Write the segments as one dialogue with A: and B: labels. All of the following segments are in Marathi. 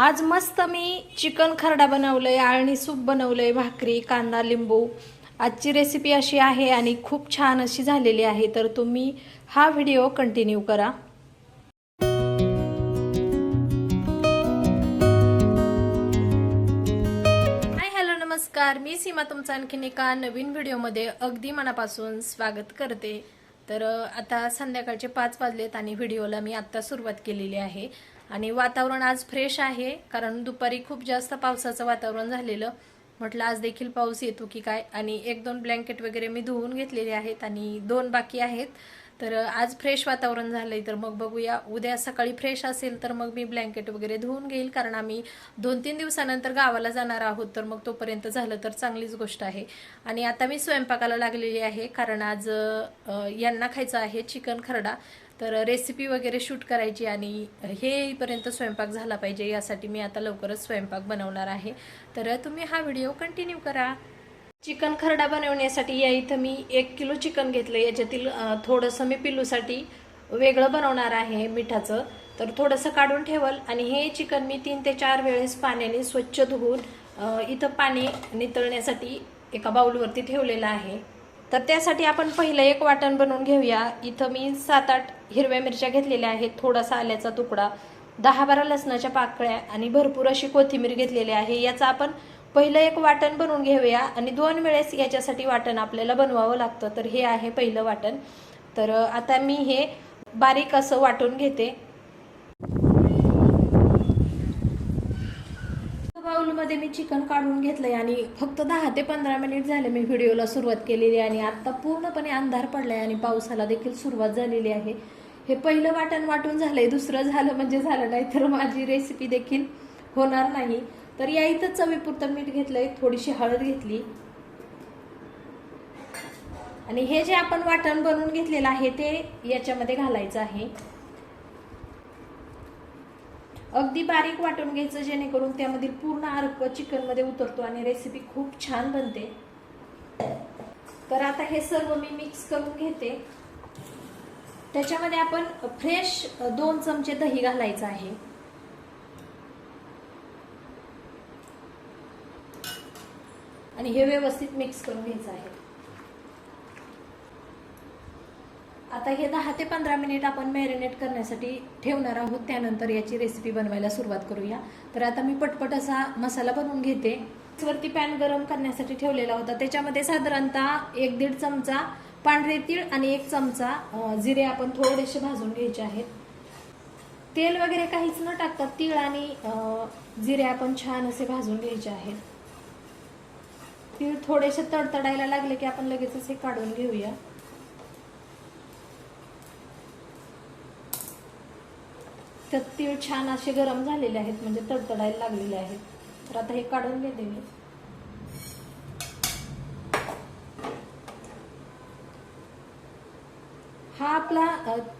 A: आज मस्त मी चिकन खरडा बनवलंय आळणी सूप बनवलंय भाकरी कांदा लिंबू. आजची रेसिपी अशी आहे आणि खूप छान अशी झालेली आहे तर तुम्ही हा व्हिडिओ कंटिन्यू करा. हॅलो नमस्कार. मी सीमा तुमचं आणखीन एका नवीन व्हिडिओमध्ये अगदी मनापासून स्वागत करते. तर आता संध्याकाळचे पाच वाजलेत आणि व्हिडिओला मी आत्ता सुरुवात केलेली आहे. आणि वातावरण आज फ्रेश आहे कारण दुपारी खूप जास्त पावसाचं वातावरण झालेलं. म्हटलं आज देखील पाऊस येतो की काय? आणि एक दोन ब्लँकेट वगैरे मी धुवून घेतलेले आहेत आणि दोन बाकी आहेत. तर आज फ्रेश वातावरण झालंय तर मग बघूया. उद्या सकाळी फ्रेश असेल तर मग मी ब्लँकेट वगैरे धुवून घेईल कारण आम्ही दोन तीन दिवसानंतर गावाला जाणार आहोत तर मग तोपर्यंत झालं तर चांगलीच गोष्ट आहे. आणि आता मी स्वयंपाकाला लागलेली आहे कारण आज यांना खायचं आहे चिकन खरडा. तर रेसिपी वगैरे शूट करायची आणि हेपर्यंत स्वयंपाक झाला पाहिजे यासाठी मी आता लवकरच स्वयंपाक बनवणार आहे. तर तुम्ही हा व्हिडिओ कंटिन्यू करा. चिकन खरडा बनवण्यासाठी या इथं मी एक किलो चिकन घेतलं याच्यातील थोडंसं मी पिल्लूसाठी वेगळं बनवणार आहे मिठाचं. तर थोडंसं काढून ठेवल आणि हे चिकन मी तीन ते चार वेळेस पाण्याने स्वच्छ धुवून इथं पाणी नितळण्यासाठी एका बाउलवरती ठेवलेलं आहे. तर त्यासाठी आपण पहिलं एक वाटण बनवून घेऊया. इथं मी सात आठ हिरव्या मिरच्या घेतलेल्या आहेत. थोडासा आल्याचा तुकडा दहा बारा लसणाच्या पाकळ्या आणि भरपूर अशी कोथिंबीर घेतलेली आहे. याचं आपण पहिलं एक वाटण बनवून घेऊया. आणि दोन वेळेस याच्यासाठी वाटण आपल्याला बनवावं लागतं. तर हे आहे पहिलं वाटण. तर आता मी हे बारीक असं वाटून घेते. बाऊलमध्ये मी चिकन काढून घेतलंय आणि फक्त दहा ते पंधरा मिनिट झाले मी व्हिडिओला सुरुवात केलेली आहे आणि आत्ता पूर्णपणे अंधार पडलाय आणि पावसाला देखील सुरुवात झालेली आहे. हे पहिलं वाटण वाटून झालंय दुसरं झालं म्हणजे झालं नाही तर माझी रेसिपी देखील होणार नाही. तर या इथं चवीपुरतं मीठ घेतलंय थोडीशी हळद घेतली. आणि हे जे आपण वाटण बनवून घेतलेलं आहे ते याच्यामध्ये घालायचं आहे. अगदी बारीक वाटून घ्यायचं जेणेकरून त्यामधील पूर्ण अर्क चिकनमध्ये उतरतो आणि रेसिपी खूप छान बनते. तर आता हे सर्व मी मिक्स करून घेते. त्याच्यामध्ये आपण फ्रेश दोन चमचे दही घालायचं आहे. आणि हे व्यवस्थित मिक्स करून घ्यायचं आहे. आता हे दहा ते पंधरा मिनिट आपण मॅरिनेट करण्यासाठी ठेवणार आहोत. त्यानंतर याची रेसिपी बनवायला सुरुवात करूया. तर आता मी पटपट असा मसाला बनवून घेते. वरती पॅन गरम करण्यासाठी ठेवलेला होता. त्याच्यामध्ये साधारणतः एक दीड चमचा पांढरे तीळ आणि एक चमचा जिरे आपण थोडेसे भाजून घ्यायचे आहेत. तेल वगैरे काहीच न टाकता तीळ आणि जिरे आपण छान असे भाजून घ्यायचे आहेत. तीळ थोडेसे तडतडायला लागले की आपण लगेचच हे काढून घेऊया. तर तीळ छान असे गरम झालेले आहेत म्हणजे तडतडायला लागलेले आहेत. तर आता हे काढून घेते मी. हा आपला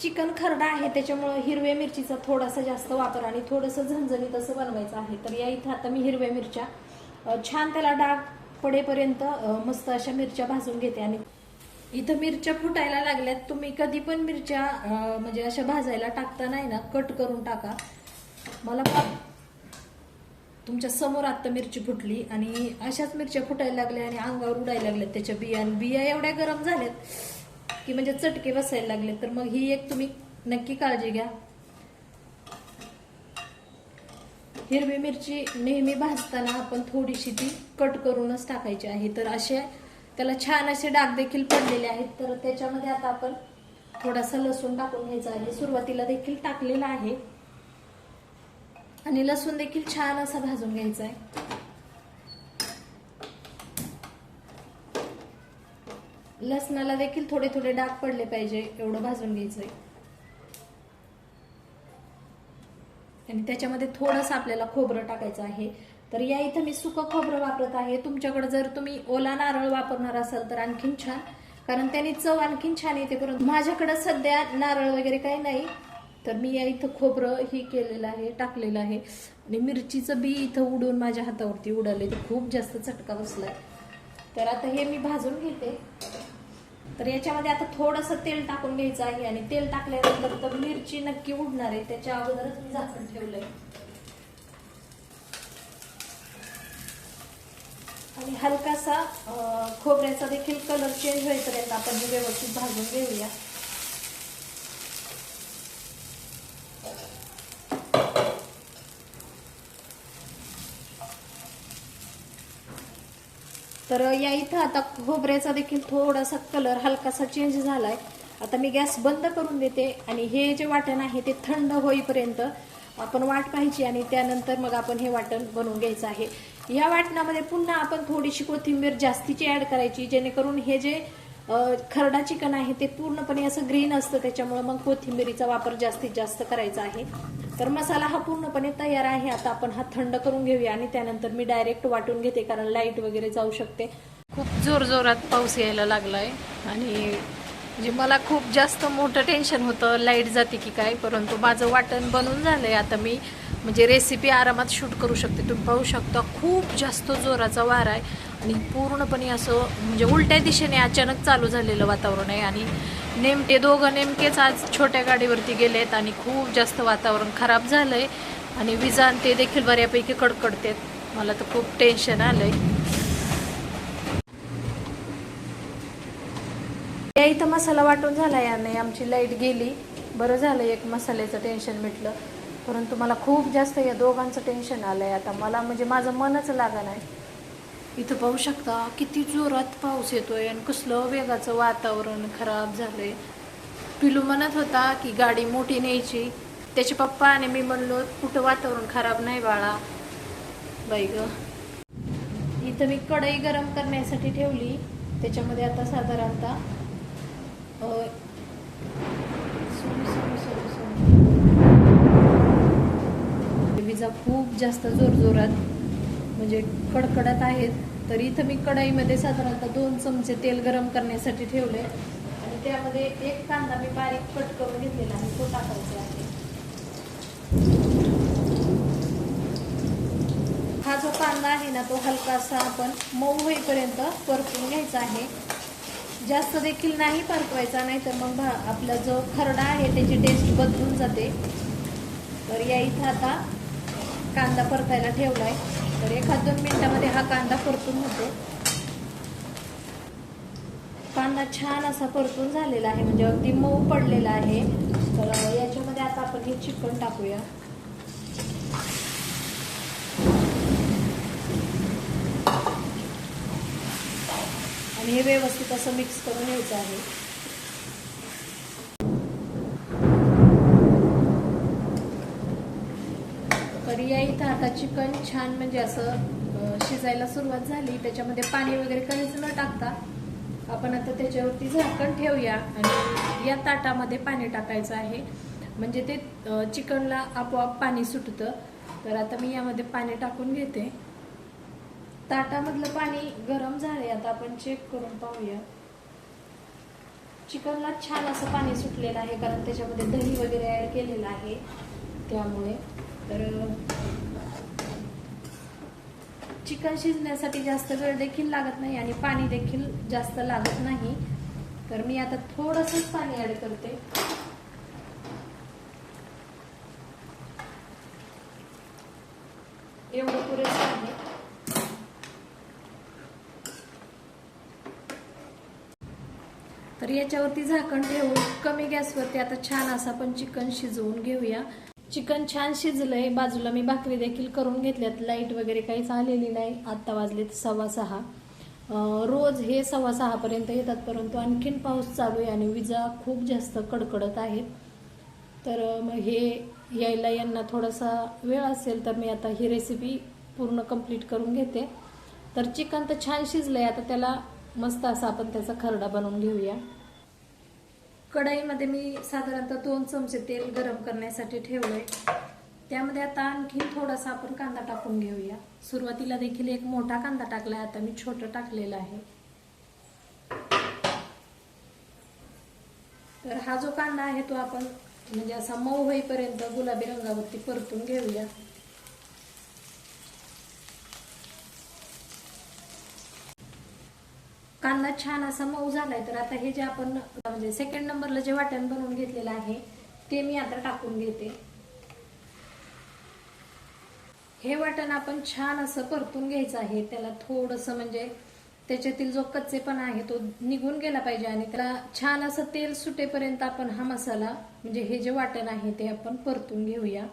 A: चिकन खरडा आहे त्याच्यामुळं हिरव्या मिरचीचा थोडासा जास्त वापर आणि थोडंसं झणझणीत असं बनवायचं आहे. तर या इथं आता मी हिरव्या मिरच्या छान त्याला डाग पडेपर्यंत मस्त अशा मिरच्या भाजून घेते आणि इथं मिरच्या फुटायला लागल्यात. तुम्ही कधी पण मिरच्या म्हणजे अशा भाजायला टाकता नाही ना कट करून टाका. मला तुमच्यासमोर आत्ता मिरची फुटली आणि अशाच मिरच्या फुटायला लागल्या आणि अंगावर उडायला लागल्यात त्याच्या बिया. आणि बिया एवढ्या गरम झाल्यात की म्हणजे चटके बसायला लागले तर मग ही एक तुम्ही नक्की काळजी घ्या. हिरवी मिरची नेहमी भाजताना आपण थोडीशी ती कट करूनच टाकायची आहे. तर असे त्याला छान असे डाग देखील पडलेले आहेत. तर त्याच्यामध्ये आता आपण थोडासा लसूण टाकून घ्यायचा आहे. सुरुवातीला देखील टाकलेला आहे. आणि लसूण देखील छान असा भाजून घ्यायचा आहे. लसणाला देखील थोडे थोडे डाग पडले पाहिजे एवढं भाजून घ्यायचंय. आणि त्याच्यामध्ये थोडंसं आपल्याला खोबरं टाकायचं आहे. तर या इथं मी सुकं खोबरं वापरत आहे. तुमच्याकडे जर तुम्ही ओला नारळ वापरणार असाल तर आणखीन छान. कारण त्याने चव आणखीन छान येते. परंतु माझ्याकडं सध्या नारळ वगैरे काही नाही. तर मी या इथं खोबरं ही केलेलं आहे टाकलेलं आहे. आणि मिरचीचं बी इथं उडून माझ्या हातावरती उडाले तर खूप जास्त चटका बसला तर आता हे मी भाजून घेते. तर याच्यामध्ये आता थोडंसं तेल टाकून घ्यायचं आहे. आणि तेल टाकल्यानंतर तर मिरची नक्की उडणार आहे. त्याच्या अगोदरच मी झाकण आहे आणि हलकासा खोबऱ्याचा देखील कलर चेंज होईपर्यंत आपण हे व्यवस्थित भाजून घेऊया. तर या इथं आता खोबऱ्याचा देखील थोडासा कलर हलकासा चेंज झालाय. आता मी गॅस बंद करून देते आणि हे जे वाटण आहे ते थंड होईपर्यंत आपण वाट पाहायची आणि त्यानंतर मग आपण हे वाटण बनवून घ्यायचं आहे. या वाटणामध्ये पुन्हा आपण थोडीशी कोथिंबीर जास्तीची ऍड करायची जेणेकरून हे जे खरडा चिकन आहे ते पूर्णपणे असं ग्रीन असतं त्याच्यामुळे मग कोथिंबीरीचा वापर जास्तीत जास्त करायचा आहे. तर मसाला हा पूर्णपणे तयार आहे. आता आपण हा थंड करून घेऊया आणि त्यानंतर मी डायरेक्ट वाटून घेते कारण लाइट वगैरे जाऊ शकते. खूप जोर जोरात पाऊस यायला लागलाय आणि म्हणजे मला खूप जास्त मोठं टेन्शन होतं. लाइट जाते की काय परंतु माझं वाटण बनून झालंय. आता मी म्हणजे रेसिपी आरामात शूट करू शकते. तुम्ही पाहू शकता खूप जास्त जोराचा वारा आहे आणि पूर्णपणे असं म्हणजे उलट्या दिशेने अचानक चालू झालेलं वातावरण आहे आणि नेमके दोघं नेमकेच आज छोट्या गाडीवरती गेले आहेत आणि खूप जास्त वातावरण खराब झालंय आणि विजा आणि ते देखील बऱ्यापैकी कडकडतेत. मला तर खूप टेन्शन आलं आहे या इथं मसाला वाटून झाला याने आमची लाइट गेली. बरं झालं एक मसाल्याचं टेन्शन मिटलं. परंतु मला खूप जास्त या दोघांचं टेन्शन आलं आहे आता. मला म्हणजे माझं मनच लागा नाही इथं पाहू शकता किती जोरात पाऊस येतोय आणि कसलं वेगाचं वातावरण खराब झालंय. पिलू म्हणत होता की गाडी मोठी न्यायची. त्याचे पप्पा आणि मी म्हणलो कुठं वातावरण खराब नाही बाळा. बाई ग. इथं मी कढई गरम करण्यासाठी ठेवली. त्याच्यामध्ये आता साधारणतः विजा खूप जास्त जोरजोरात म्हणजे कडकडत आहेत. तर इथं मी कढईमध्ये साधारणतः दोन चमचे तेल गरम करण्यासाठी ठेवले आणि त्यामध्ये एक कांदा मी बारीक कट करून घेतलेला आहे तो टाकायचा आहे. हा जो कांदा आहे ना तो हलकासा आपण मऊ होईपर्यंत परतून घ्यायचा आहे. जास्त देखील नाही परतवायचा नाही तर मग भा आपला जो खरडा आहे त्याची टेस्ट बदलून जाते. तर या इथं आता कांदा परतायला ठेवलाय. तर एखाद दोन मिनिटामध्ये हा कांदा परतून होतो कांदा छान असा परतून झालेला आहे. म्हणजे अगदी मऊ पडलेला आहे. तर याच्यामध्ये आता आपण हे चिकन टाकूया. आणि हे व्यवस्थित असं मिक्स करून घ्यायचं आहे. या इथं आता चिकन छान म्हणजे असं शिजायला सुरुवात झाली. त्याच्यामध्ये पाणी वगैरे काहीच न टाकता आपण आता त्याच्यावरती झाकण ठेवूया आणि या ताटामध्ये पाणी टाकायचं आहे. म्हणजे ते चिकनला आपोआप पाणी सुटतं. तर आता मी यामध्ये पाणी टाकून घेते. ताटामधलं पाणी गरम झाले आता आपण चेक करून पाहूया. चिकनला छान असं पाणी सुटलेलं आहे कारण त्याच्यामध्ये दही वगैरे ॲड केलेलं आहे. त्यामुळे तर चिकन शिजण्यासाठी जास्त वेळ देखील लागत नाही आणि पाणी देखील जास्त लागत नाही. तर मी आता थोडंसंच पाणी ऍड करते. एवढं पुरेसं आहे. तर याच्यावरती झाकण ठेवून कमी गॅसवरती आता छान असं आपण चिकन शिजवून घेऊया. चिकन छान शिजलंय. बाजूला मी भाकरी देखील करून घेतल्यात. लाइट वगैरे काहीच आलेली नाही. आत्ता वाजलेत सव्वा सहा. रोज हे सव्वा सहापर्यंत येतात परंतु आणखीन पाऊस चालू आहे आणि विजा खूप जास्त कडकडत आहेत तर मग हे यायला यांना थोडासा वेळ असेल तर मी आता ही रेसिपी पूर्ण कंप्लीट करून घेते. तर चिकन तर छान शिजलं आहे आता त्याला मस्त असा आपण त्याचा खरडा बनवून घेऊया. कढईमध्ये मी साधारणतः दोन चमचे तेल गरम करण्यासाठी ठेवलंय. त्यामध्ये आता आणखी थोडासा आपण कांदा टाकून घेऊया. सुरुवातीला देखील एक मोठा कांदा टाकलाय आता मी छोटं टाकलेला आहे. तर हा जो कांदा आहे तो आपण म्हणजे असा मऊ होईपर्यंत गुलाबी रंगावरती परतून घेऊया. कांदा छान असा मऊ झालाय तर आता हे जे आपण म्हणजे सेकंड नंबरला जे वाटण बनवून घेतलेलं आहे ते मी आता टाकून घेते. हे वाटण आपण छान असं परतून घ्यायचं आहे त्याला थोडंसं म्हणजे त्याच्यातील जो कच्चेपणा आहे तो निघून गेला पाहिजे आणि त्याला छान असं तेल सुटेपर्यंत आपण हा मसाला म्हणजे हे जे वाटण आहे ते आपण परतून घेऊया.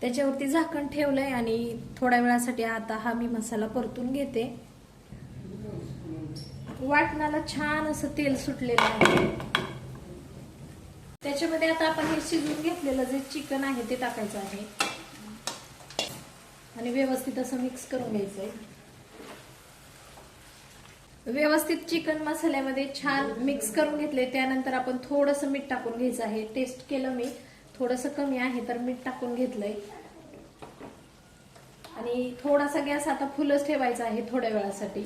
A: त्याच्यावरती झाकण ठेवलंय आणि थोड्या वेळासाठी आता हा मी मसाला परतून घेते. वाटणाला छान असं तेल सुटलेलं आहे. त्याच्यामध्ये आता आपण हे शिजून घेतलेलं जे चिकन आहे ते टाकायचं आहे. आणि व्यवस्थित असं मिक्स करून घ्यायचंय. व्यवस्थित चिकन मसाल्यामध्ये छान मिक्स करून घेतले त्यानंतर आपण थोडंसं मीठ टाकून घ्यायचं आहे. टेस्ट केलं मी. थोडंसं कमी आहे तर मीठ टाकून घेतलंय. आणि थोडासा गॅस आता फुलच ठेवायचा आहे थोड्या वेळासाठी.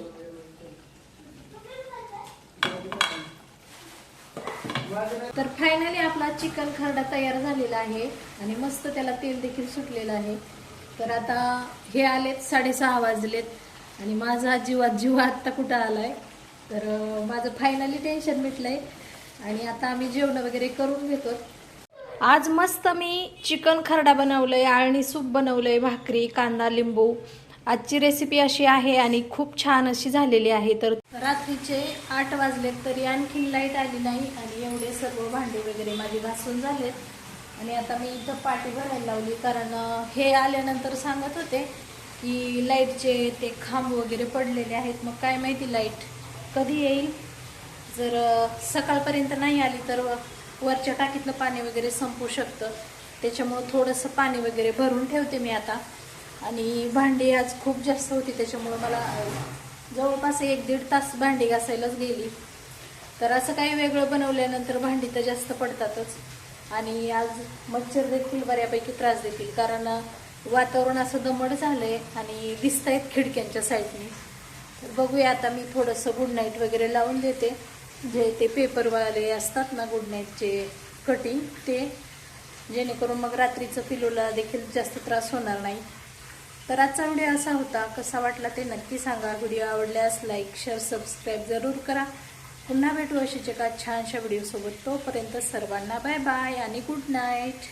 A: तर फायनली आपला चिकन खरडा तयार झालेला आहे आणि मस्त त्याला तेल देखील सुटलेलं आहे. तर आता हे आलेत साडेसहा वाजलेत आणि माझा जीवात जीव आत्ता कुठं आलाय? तर माझं फायनली टेन्शन मिटलंय. आणि आता आम्ही जेवण वगैरे करून घेतो आज मस्त मी चिकन खरडा बनवलंय आळणी सूप बनवलंय भाकरी कांदा लिंबू. आजची रेसिपी अशी आहे आणि खूप छान अशी झालेली आहे. तर रात्रीचे आठ वाजलेत तरी आणखी लाइट आली नाही आणि एवढे सर्व भांडे वगैरे माझे घासून झालेत. आणि आता मी इथं पाठी भरायला लावली कारण हे आल्यानंतर सांगत होते की लाईटचे ते खांब वगैरे पडलेले आहेत. मग काय माहिती लाइट कधी येईल? जर सकाळपर्यंत नाही आली तर वरच्या टाकीतलं पाणी वगैरे संपू शकतं. त्याच्यामुळं थोडंसं पाणी वगैरे भरून ठेवते मी आता. आणि भांडी आज खूप जास्त होती त्याच्यामुळं मला जवळपास एक दीड तास भांडी घासायलाच गेली. तर असं काही वेगळं बनवल्यानंतर भांडी तर जास्त पडतातच. आणि आज मच्छर देखील बऱ्यापैकी त्रास देतील कारण वातावरण असं दमट झालं आहे आणि दिसत आहेत खिडक्यांच्या साईडने. तर बघूया आता मी थोडंसं गुड नाईट वगैरे लावून देते. जे ते पेपरवाले असतात ना गुड नाईटचे कटिंग ते जेणेकरून मग रात्रीचं पिलूला देखील जास्त त्रास होणार नाही. तर आजचा व्हिडिओ असा होता. कसा वाटला ते नक्की सांगा. व्हिडिओ आवडल्यास लाईक शेअर सबस्क्राईब जरूर करा. पुन्हा भेटू अशीच एका छानशा व्हिडिओसोबत. तोपर्यंत सर्वांना बाय बाय आणि गुड नाईट